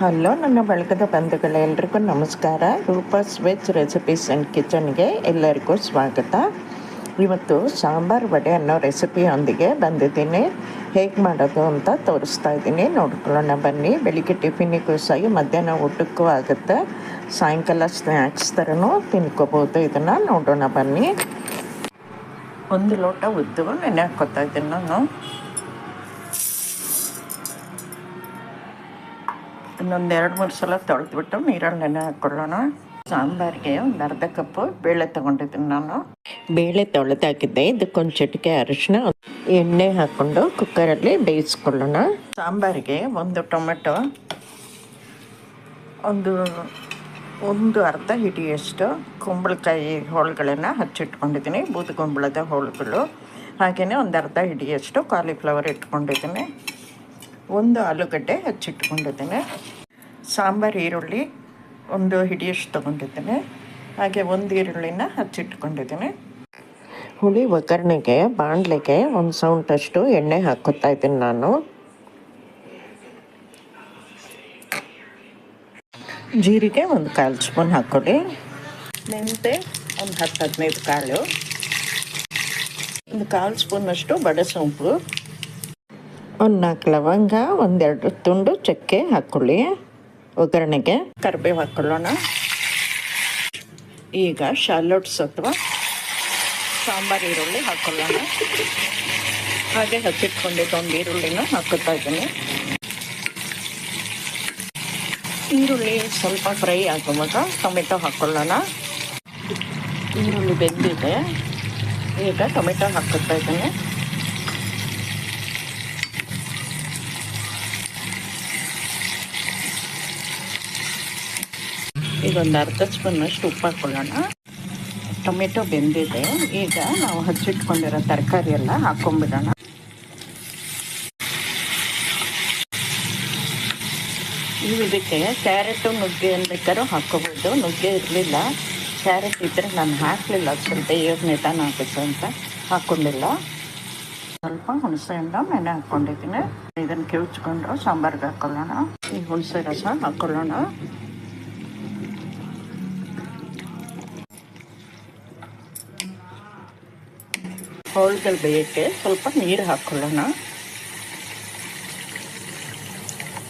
Hello, ನನ್ನ ಬಳಗದ ಬಂಧುಗಳೇ ಎಲ್ರಿಗೂ ನಮಸ್ಕಾರ. ರೂಪಾಸ್ ವೆಜ್ ರೆಸಿಪೀಸ್ ಆ್ಯಂಡ್ ಕಿಚನ್ಗೆ ಎಲ್ಲರಿಗೂ ಸ್ವಾಗತ. ಇವತ್ತು ಸಾಂಬಾರು ವಡೆ ಅನ್ನೋ ರೆಸಿಪಿಯೊಂದಿಗೆ ಬಂದಿದ್ದೀನಿ. ಹೇಗೆ ಮಾಡೋದು ಅಂತ ತೋರಿಸ್ತಾ ಇದ್ದೀನಿ. ನೋಡ್ಕೊಳ್ಳೋಣ ಬನ್ನಿ. ಬೆಳಿಗ್ಗೆ ಟಿಫಿನಿಗೂ ಸಹ ಮಧ್ಯಾಹ್ನ ಊಟಕ್ಕೂ ಆಗುತ್ತೆ. ಸಾಯಂಕಾಲ ಸ್ನ್ಯಾಕ್ಸ್ ಥರನೂ ತಿನ್ಕೋಬೋದು. ಇದನ್ನು ನೋಡೋಣ ಬನ್ನಿ. ಒಂದು ಲೋಟ ಉದ್ದು ನೆನೆ ಹಾಕೋತಾ ಇದ್ದೀನಿ ನಾನು. ಇನ್ನೊಂದು ಎರಡು ಮೂರು ಸಲ ತೊಳೆದ್ಬಿಟ್ಟು ನೀರಲ್ಲಿ ನೆನೆ ಹಾಕ್ಕೊಳ್ಳೋಣ ಸಾಂಬಾರಿಗೆ ಒಂದು ಅರ್ಧ ಕಪ್ಪು ಬೇಳೆ ತೊಗೊಂಡಿದ್ದೀನಿ ನಾನು. ಬೇಳೆ ತೊಳೆದಾಕಿದ್ದೆ. ಇದಕ್ಕೊಂದು ಚಟಿಕೆ ಅರಿಶಿನ ಎಣ್ಣೆ ಹಾಕ್ಕೊಂಡು ಕುಕ್ಕರಲ್ಲಿ ಬೇಯಿಸ್ಕೊಳ್ಳೋಣ. ಸಾಂಬಾರಿಗೆ ಒಂದು ಟೊಮೆಟೊ ಒಂದು ಒಂದು ಅರ್ಧ ಹಿಡಿಯಷ್ಟು ಕುಂಬಳಕಾಯಿ ಹೋಳುಗಳನ್ನು ಹಚ್ಚಿಟ್ಕೊಂಡಿದ್ದೀನಿ. ಬೂದುಗುಂಬಳದ ಹೋಳುಗಳು. ಹಾಗೆಯೇ ಒಂದು ಅರ್ಧ ಹಿಡಿಯಷ್ಟು ಕಾಲಿಫ್ಲವರ್ ಇಟ್ಕೊಂಡಿದ್ದೀನಿ. ಒಂದು ಆಲೂಗಡ್ಡೆ ಹಚ್ಚಿಟ್ಕೊಂಡಿದ್ದೇನೆ. ಸಾಂಬಾರು, ಈರುಳ್ಳಿ ಒಂದು ಹಿಡಿಯಷ್ಟು ತೊಗೊಂಡಿದ್ದೇನೆ. ಹಾಗೆ ಒಂದು ಈರುಳ್ಳಿನ ಹಚ್ಚಿಟ್ಕೊಂಡಿದ್ದೀನಿ. ಹುಳಿ ಒಗ್ಗರಣೆಗೆ, ಬಾಣಲೆಗೆ ಒಂದು ಸೌಂಟಷ್ಟು ಎಣ್ಣೆ ಹಾಕೋತಾ ಇದ್ದೀನಿ ನಾನು. ಜೀರಿಗೆ ಒಂದು ಕಾಲು ಸ್ಪೂನ್ ಹಾಕ್ಕೊಳ್ಳಿ ಮೆಂತೆ ಒಂದು ಹತ್ತು ಹದಿನೈದು ಕಾಳು. ಒಂದು ಕಾಲು ಸ್ಪೂನಷ್ಟು ಬಡೆ ಸೊಂಪು. ಒಂದು ನಾಲ್ಕು ಲವಂಗ, ಒಂದೆರಡು ತುಂಡು ಚಕ್ಕೆ ಹಾಕ್ಕೊಳ್ಳಿ ಒಗ್ಗರಣೆಗೆ ಕರಿಬೇವು ಹಾಕೊಳ್ಳೋಣ. ಈಗ ಶಾಲೋಟ್ಸ್ ಅಥವಾ ಸಾಂಬಾರು, ಈರುಳ್ಳಿ ಹಾಕೊಳ್ಳೋಣ. ಹಾಗೆ ಹಚ್ಚಿಟ್ಕೊಂಡಿದ್ದು ಒಂದು ಈರುಳ್ಳಿನ ಹಾಕುತ್ತಾ ಇದ್ದೀನಿ. ಈರುಳ್ಳಿ ಸ್ವಲ್ಪ ಫ್ರೈ ಆಗುವಾಗ ಟೊಮೆಟೊ ಹಾಕೊಳ್ಳೋಣ. ಈರುಳ್ಳಿ ಬೆಂದಿದೆ. ಈಗ ಟೊಮೆಟೊ ಹಾಕುತ್ತಾ ಇದ್ದೀನಿ. ಒಂದು ಅರ್ಧ ಸ್ಪೂನಷ್ಟು ಉಪ್ಪು ಹಾಕೊಳ್ಳೋಣ ಟೊಮೆಟೊ ಬೆಂದಿದೆ. ಈಗ ನಾವು ಹಚ್ಚಿಟ್ಕೊಂಡಿರೋ ತರಕಾರಿ ಎಲ್ಲ ಹಾಕೊಂಡ್ಬಿಡೋಣ ಇದಕ್ಕೆ ಕ್ಯಾರೆಟು, ನುಗ್ಗೆ ಬೇಕಾದ್ರೂ ಹಾಕ್ಕೋಬೋದು. ನುಗ್ಗೆ ಇರಲಿಲ್ಲ. ಕ್ಯಾರೆಟ್ ಇದ್ದರೆ ನಾನು ಹಾಕಲಿಲ್ಲ. ಸ್ವಲ್ಪ ಏರ್ ನಿಧಾನ ಆಗುತ್ತೆ ಅಂತ ಹಾಕೊಂಡಿಲ್ಲ ಸ್ವಲ್ಪ ಹುಣಸೆ ಹಣ್ಣು ನೆನೆ ಹಾಕ್ಕೊಂಡಿದ್ದೀನಿ. ಇದನ್ನು ಕಿವುಚ್ಕೊಂಡು ಸಾಂಬಾರ್ಗೆ ಹಾಕೊಳ್ಳೋಣ. ಈ ಹುಣಸೆ ರಸ ಹಾಕ್ಕೊಳ್ಳೋಣ ಹೋಳುಗಳು ಬೇಯಕ್ಕೆ ಸ್ವಲ್ಪ ನೀರು ಹಾಕ್ಕೊಳ್ಳೋಣ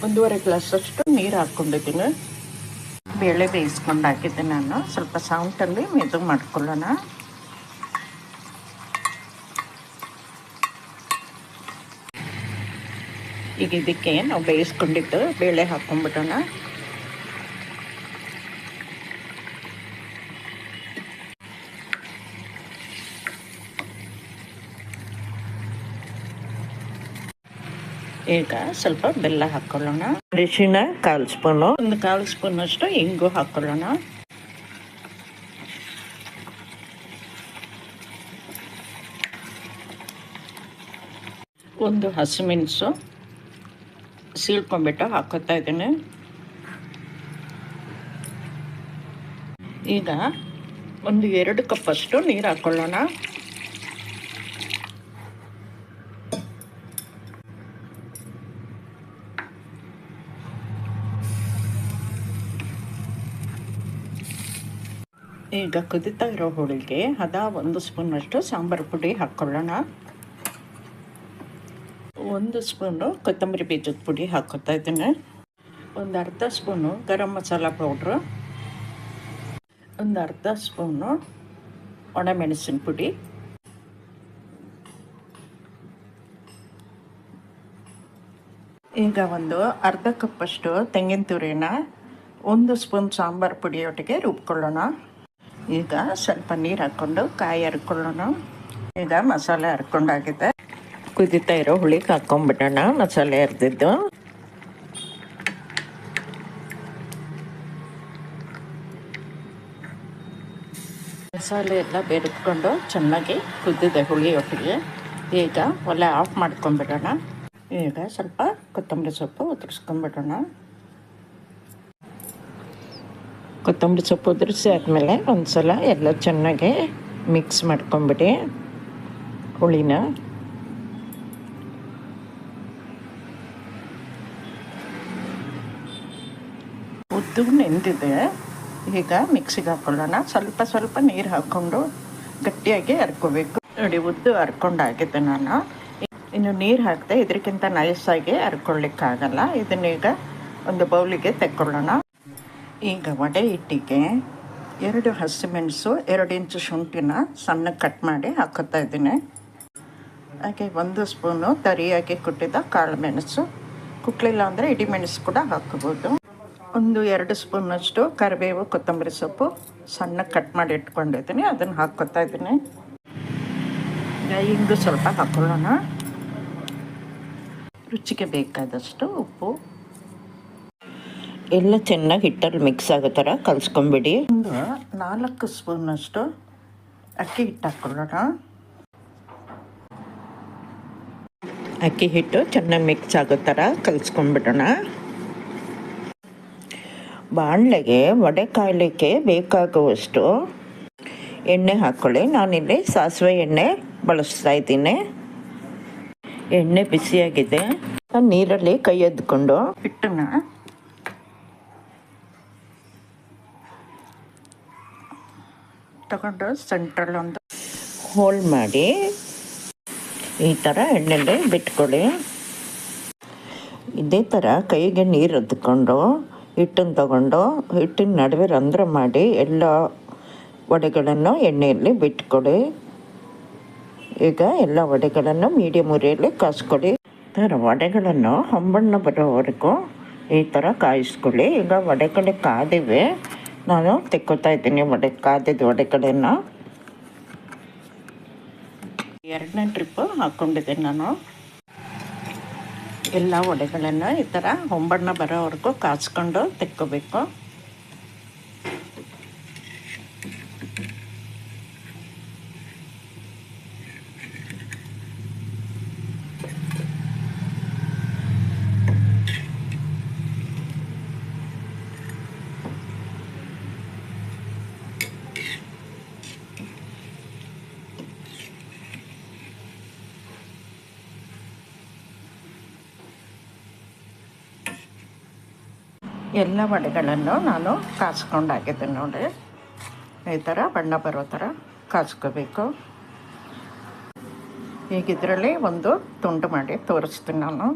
ಒಂದೂವರೆ ಗ್ಲಾಸಷ್ಟು ನೀರು ಹಾಕ್ಕೊಂಡಿದ್ದೀನಿ. ಬೇಳೆ ಬೇಯಿಸ್ಕೊಂಡು ಹಾಕಿದ್ದೆ ನಾನು. ಸ್ವಲ್ಪ ಸೌಂಟಲ್ಲಿ ಮೆದು ಮಾಡ್ಕೊಳ್ಳೋಣ. ಈಗ ಇದಕ್ಕೆ ನಾವು ಬೇಯಿಸ್ಕೊಂಡಿದ್ದು ಬೇಳೆ ಹಾಕ್ಕೊಂಡ್ಬಿಟ್ಟೋಣ ಈಗ ಸ್ವಲ್ಪ ಬೆಲ್ಲ ಹಾಕೊಳ್ಳೋಣ. ಅರಿಶಿನ ಕಾಲು ಸ್ಪೂನು. ಒಂದು ಕಾಲು ಸ್ಪೂನ್ ಅಷ್ಟು ಇಂಗು ಹಾಕೊಳ್ಳೋಣ. ಒಂದು ಹಸಿಮೆಣಸು ಸೀಳ್ಕೊಂಡ್ಬಿಟ್ಟು ಹಾಕೋತಾ ಇದ್ದೀನಿ. ಈಗ ಒಂದು ಎರಡು ಕಪ್ಪಷ್ಟು ನೀರು ಹಾಕ್ಕೊಳ್ಳೋಣ ಈಗ ಕುದಿತಾ ಇರೋ ಹೋಳಿಗೆ, ಹದ ಒಂದು ಸ್ಪೂನಷ್ಟು ಸಾಂಬಾರು ಪುಡಿ ಹಾಕ್ಕೊಳ್ಳೋಣ ಒಂದು ಸ್ಪೂನು ಕೊತ್ತಂಬರಿ ಬೀಜದ ಪುಡಿ ಹಾಕೋತಾ ಇದ್ದೀನಿ. ಒಂದು ಅರ್ಧ ಸ್ಪೂನು ಗರಂ ಮಸಾಲ ಪೌಡ್ರು. ಒಂದು ಅರ್ಧ ಸ್ಪೂನು ಒಣಮೆಣಸಿನ ಪುಡಿ. ಈಗ ಒಂದು ಅರ್ಧ ಕಪ್ಪಷ್ಟು ತೆಂಗಿನ ತುರಿನ, ಒಂದು ಸ್ಪೂನ್ ಸಾಂಬಾರು ಪುಡಿಯೊಟ್ಟಿಗೆ ರುಬ್ಕೊಳ್ಳೋಣ. ಈಗ ಸ್ವಲ್ಪ ನೀರು ಹಾಕ್ಕೊಂಡು ಕಾಯಿ ಹರ್ಕೊಳ್ಳೋಣ ಈಗ ಮಸಾಲೆ ಹರ್ಕೊಂಡಾಗಿದೆ ಕುದಿತಾ ಇರೋ ಹುಳಿಗೆ ಹಾಕ್ಕೊಂಬಿಡೋಣ ಮಸಾಲೆ ಹರಿದಿದ್ದು ಮಸಾಲೆ ಎಲ್ಲ ಬೇರೆತ್ಕೊಂಡು ಚೆನ್ನಾಗಿ ಕುದ್ದಿದೆ ಹುಳಿ ಒಟ್ಟಿಗೆ. ಈಗ ಒಲೆ ಆಫ್ ಮಾಡ್ಕೊಂಡ್ಬಿಡೋಣ ಈಗ ಸ್ವಲ್ಪ ಕೊತ್ತಂಬರಿ ಸೊಪ್ಪು ಉದುರಿಸ್ಕೊಂಬಿಡೋಣ ಕೊತ್ತಂಬರಿ ಸೊಪ್ಪು ಉದುರಿಸಿ ಆದಮೇಲೆ ಒಂದು ಸಲ ಎಲ್ಲ ಚೆನ್ನಾಗಿ ಮಿಕ್ಸ್ ಮಾಡ್ಕೊಂಬಿಡಿ ಹುಳಿನ. ಉದ್ದು ನೆಂದಿದೆ. ಈಗ ಮಿಕ್ಸಿಗೆ ಹಾಕೊಳ್ಳೋಣ. ಸ್ವಲ್ಪ ಸ್ವಲ್ಪ ನೀರು ಹಾಕ್ಕೊಂಡು ಗಟ್ಟಿಯಾಗಿ ಹರ್ಕೋಬೇಕು ನೋಡಿ, ಉದ್ದು ಹರ್ಕೊಂಡಾಗಿದೆ ನಾನು. ಇನ್ನು ನೀರು ಹಾಕಿದೆ ಇದಕ್ಕಿಂತ ನೈಸಾಗಿ ಹರ್ಕೊಳ್ಳಿಕ್ಕಾಗಲ್ಲ ಇದನ್ನೀಗ ಒಂದು ಬೌಲಿಗೆ ತೆಕ್ಕೊಳ್ಳೋಣ. ಈಗ ವಡೆ ಹಿಟ್ಟಿಗೆ ಎರಡು ಹಸಿಮೆಣಸು ಎರಡು ಇಂಚು ಶುಂಠಿನ ಸಣ್ಣ ಕಟ್ ಮಾಡಿ ಹಾಕೋತಾ ಇದ್ದೀನಿ. ಹಾಗೆ ಒಂದು ಸ್ಪೂನು ತರಿಯಾಗಿ ಕುಟ್ಟಿದ ಕಾಳು ಮೆಣಸು. ಕುಕ್ಕಲಿಲ್ಲ ಅಂದರೆ ಇಡಿ ಮೆಣಸು ಕೂಡ ಹಾಕೋಬೋದು ಒಂದು ಎರಡು ಸ್ಪೂನಷ್ಟು ಕರಿಬೇವು, ಕೊತ್ತಂಬರಿ ಸೊಪ್ಪು ಸಣ್ಣ ಕಟ್ ಮಾಡಿ ಇಟ್ಕೊಂಡಿದ್ದೀನಿ. ಅದನ್ನು ಹಾಕ್ಕೊತಾ ಇದ್ದೀನಿ. ಇಂಗು ಸ್ವಲ್ಪ ಹಾಕೊಳ್ಳೋಣ. ರುಚಿಗೆ ಬೇಕಾದಷ್ಟು ಉಪ್ಪು. ಎಲ್ಲ ಚೆನ್ನಾಗಿ ಹಿಟ್ಟಲ್ಲಿ ಮಿಕ್ಸ್ ಆಗೋ ಥರ ಕಲಿಸ್ಕೊಂಬಿಡಿ. ಒಂದು ನಾಲ್ಕು ಸ್ಪೂನಷ್ಟು ಅಕ್ಕಿ ಹಿಟ್ಟು ಹಾಕ್ಕೊಳ್ಳೋಣ. ಅಕ್ಕಿ ಹಿಟ್ಟು ಚೆನ್ನಾಗಿ ಮಿಕ್ಸ್ ಆಗೋ ಥರ ಕಲಿಸ್ಕೊಂಡ್ಬಿಡೋಣ ಬಾಣಲೆಗೆ ವಡೆ ಕಾಯಲಿಕ್ಕೆ ಬೇಕಾಗುವಷ್ಟು ಎಣ್ಣೆ ಹಾಕ್ಕೊಳ್ಳಿ. ನಾನಿಲ್ಲಿ ಸಾಸಿವೆ ಎಣ್ಣೆ ಬಳಸ್ತಾ ಇದ್ದೀನಿ. ಎಣ್ಣೆ ಬಿಸಿಯಾಗಿದೆ. ನೀರಲ್ಲಿ ಕೈ ಎದ್ಕೊಂಡು ಹಿಟ್ಟನ್ನ ತಗೊಂಡು ಸೆಂಟ್ರಲ್ಲಿ ಒಂದು ಹೋಲ್ ಮಾಡಿ ಈ ಥರ ಎಣ್ಣೆಲೆ ಬಿಟ್ಕೊಳ್ಳಿ. ಇದೇ ಥರ ಕೈಗೆ ನೀರು ಹತ್ಕೊಂಡು ಹಿಟ್ಟನ್ನು ತಗೊಂಡು, ಹಿಟ್ಟಿನ ನಡುವೆ ರಂಧ್ರ ಮಾಡಿ ಎಲ್ಲ ವಡೆಗಳನ್ನು ಎಣ್ಣೆಯಲ್ಲಿ ಬಿಟ್ಕೊಡಿ ಈಗ ಎಲ್ಲ ವಡೆಗಳನ್ನು ಮೀಡಿಯಮ್ ಉರಿಯಲ್ಲಿ ಕಾಯಿಸ್ಕೊಳ್ಳಿ ಥರ ವಡೆಗಳನ್ನು ಹೊಂಬಣ್ಣ ಬರೋವರೆಗೂ ಈ ಥರ ಕಾಯಿಸ್ಕೊಳ್ಳಿ. ಈಗ ವಡೆಗಳು ಕಾದಿವೆ. ನಾನು ತೆಕ್ಕೋತಾ ಇದ್ದೀನಿ ಒಡೆ ವಡೆಗಳನ್ನು ಎರಡನೇ ಟ್ರಿಪ್ಪು ಹಾಕ್ಕೊಂಡಿದ್ದೀನಿ ನಾನು. ಎಲ್ಲ ಒಡೆಗಳನ್ನು ಈ ಥರ ಹೊಂಬಣ್ಣ ಬರೋವರೆಗೂ ಕಾಸ್ಕೊಂಡು ತೆಕ್ಕೋಬೇಕು. ಎಲ್ಲ ವಡೆಗಳನ್ನು ನಾನು ಕಾಸ್ಕೊಂಡಾಗಿದ್ದೆ ನೋಡಿ. ಈ ಥರ ಬಣ್ಣ ಬರೋ ಥರ ಕಾಸ್ಕೋಬೇಕು ಈಗ ಇದರಲ್ಲಿ ಒಂದು ತುಂಡು ಮಾಡಿ ತೋರಿಸ್ತೀನಿ ನಾನು.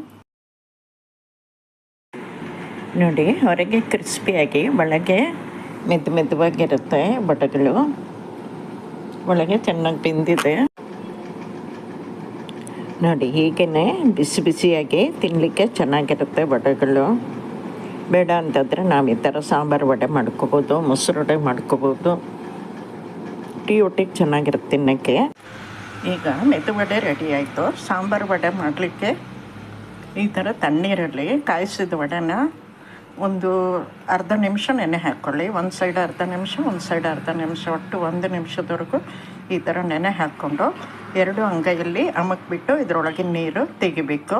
ನೋಡಿ ಹೊರಗೆ ಕ್ರಿಸ್ಪಿಯಾಗಿ ಒಳಗೆ ಮೆದ್ದು ಮೆದುವಾಗಿರುತ್ತೆ ಬಡಗಳು ಒಳಗೆ ಚೆನ್ನಾಗಿ ಬೆಂದಿದೆ. ನೋಡಿ ಹೀಗೇ ಬಿಸಿ ಬಿಸಿಯಾಗಿ ತಿನ್ನಲಿಕ್ಕೆ ಚೆನ್ನಾಗಿರುತ್ತೆ ವಡೆಗಳು ಬೇಡ ಅಂತಂದರೆ ನಾವು ಈ ಥರ ಸಾಂಬಾರು ವಡೆ ಮಾಡ್ಕೋಬೋದು, ಮೊಸರು ವಡೆ ಮಾಡ್ಕೋಬೋದು. ಟೀ ಒಟ್ಟಿಗೆ ಚೆನ್ನಾಗಿರುತ್ತೆ ತಿನ್ನೋಕ್ಕೆ. ಈಗ ಮೆದು ವಡೆ ರೆಡಿ ಆಯಿತು. ಸಾಂಬಾರು ವಡೆ ಮಾಡಲಿಕ್ಕೆ ಈ ಥರ ತಣ್ಣೀರಲ್ಲಿ ಕಾಯಿಸಿದ ವಡೆನ ಒಂದು ಅರ್ಧ ನಿಮಿಷ ನೆನೆ ಹಾಕ್ಕೊಳ್ಳಿ ಒಂದು ಸೈಡ್ ಅರ್ಧ ನಿಮಿಷ, ಒಂದು ಸೈಡ್ ಅರ್ಧ ನಿಮಿಷ. ಒಟ್ಟು ಒಂದು ನಿಮಿಷದವರೆಗೂ ಈ ಥರ ನೆನೆ ಹಾಕ್ಕೊಂಡು ಎರಡು ಅಂಗೈಯಲ್ಲಿ ಅಮಕ್ಬಿಟ್ಟು ಇದರೊಳಗೆ ನೀರು ತೆಗಿಬೇಕು.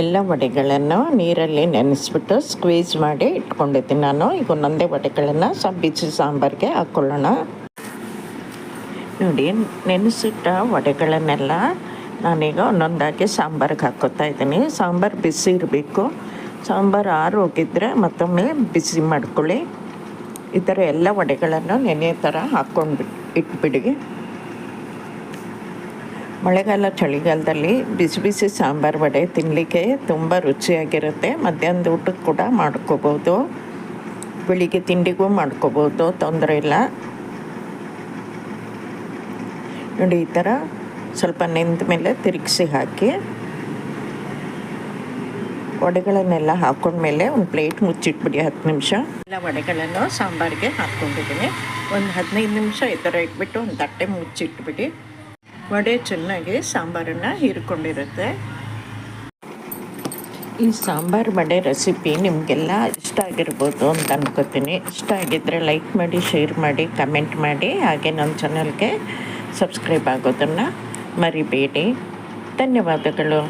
ಎಲ್ಲ ವಡೆಗಳನ್ನು ನೀರಲ್ಲಿ ನೆನೆಸ್ಬಿಟ್ಟು ಸ್ಕ್ವೀಸ್ ಮಾಡಿ ಇಟ್ಕೊಂಡಿದ್ದೀನಿ ನಾನು. ಈಗ ಒಂದೊಂದೇ ವಡೆಗಳನ್ನು ಸ, ಬಿಸಿ ಸಾಂಬಾರಿಗೆ ಹಾಕ್ಕೊಳ್ಳೋಣ ನೋಡಿ, ನೆನೆಸಿಟ್ಟ ವಡೆಗಳನ್ನೆಲ್ಲ ನಾನೀಗ ಒಂದೊಂದಾಗಿ ಸಾಂಬಾರಿಗೆ ಹಾಕೋತಾ ಇದ್ದೀನಿ. ಸಾಂಬಾರು ಬಿಸಿ ಇರಬೇಕು. ಸಾಂಬಾರು ಆರು ಹೋಗಿದ್ರೆ ಮತ್ತೊಮ್ಮೆ ಬಿಸಿ ಮಾಡ್ಕೊಳ್ಳಿ. ಈ ಥರ ಎಲ್ಲ ವಡೆಗಳನ್ನು ನೆನೆ ಥರ ಹಾಕ್ಕೊಂಡು ಇಟ್ಬಿಡಿ. ಮಳೆಗಾಲ ಚಳಿಗಾಲದಲ್ಲಿ ಬಿಸಿ ಬಿಸಿ ಸಾಂಬಾರು ವಡೆ ತಿನ್ನಲಿಕ್ಕೆ ತುಂಬ ರುಚಿಯಾಗಿರುತ್ತೆ. ಮಧ್ಯಾಹ್ನದ ಊಟಕ್ಕೆ ಕೂಡ ಮಾಡ್ಕೋಬೋದು. ಬೆಳಿಗ್ಗೆ ತಿಂಡಿಗೂ ಮಾಡ್ಕೋಬೋದು. ತೊಂದರೆ ಇಲ್ಲ. ನೋಡಿ, ಈ ಥರ ಸ್ವಲ್ಪ ನೆಂದ ಮೇಲೆ ತಿರುಗಿಸಿ ಹಾಕಿ ವಡೆಗಳನ್ನೆಲ್ಲ ಹಾಕೊಂಡ್ಮೇಲೆ ಒಂದು ಪ್ಲೇಟ್ ಮುಚ್ಚಿಟ್ಬಿಡಿ, ಹತ್ತು ನಿಮಿಷ. ಎಲ್ಲ ವಡೆಗಳನ್ನು ಸಾಂಬಾರಿಗೆ ಹಾಕ್ಕೊಂಡಿದ್ದೀನಿ ಒಂದು ಹದಿನೈದು ನಿಮಿಷ ಈ ಥರ ಇಟ್ಬಿಟ್ಟು ಒಂದು ತಟ್ಟೆ ಮುಚ್ಚಿಟ್ಬಿಡಿ. ವಡೆ ಚೆನ್ನಾಗಿ ಸಾಂಬಾರನ್ನು ಹೀರ್ಕೊಂಡಿರುತ್ತೆ. ಈ ಸಾಂಬಾರು ವಡೆ ರೆಸಿಪಿ ನಿಮಗೆಲ್ಲ ಇಷ್ಟ ಆಗಿರ್ಬೋದು ಅಂತ ಅನ್ಕೋತೀನಿ. ಇಷ್ಟ ಆಗಿದ್ದರೆ ಲೈಕ್ ಮಾಡಿ, ಶೇರ್ ಮಾಡಿ, ಕಮೆಂಟ್ ಮಾಡಿ. ಹಾಗೆ ನಮ್ಮ ಚಾನಲ್ಗೆ ಸಬ್ಸ್ಕ್ರೈಬ್ ಆಗೋದನ್ನು ಮರಿಬೇಡಿ. ಧನ್ಯವಾದಗಳು.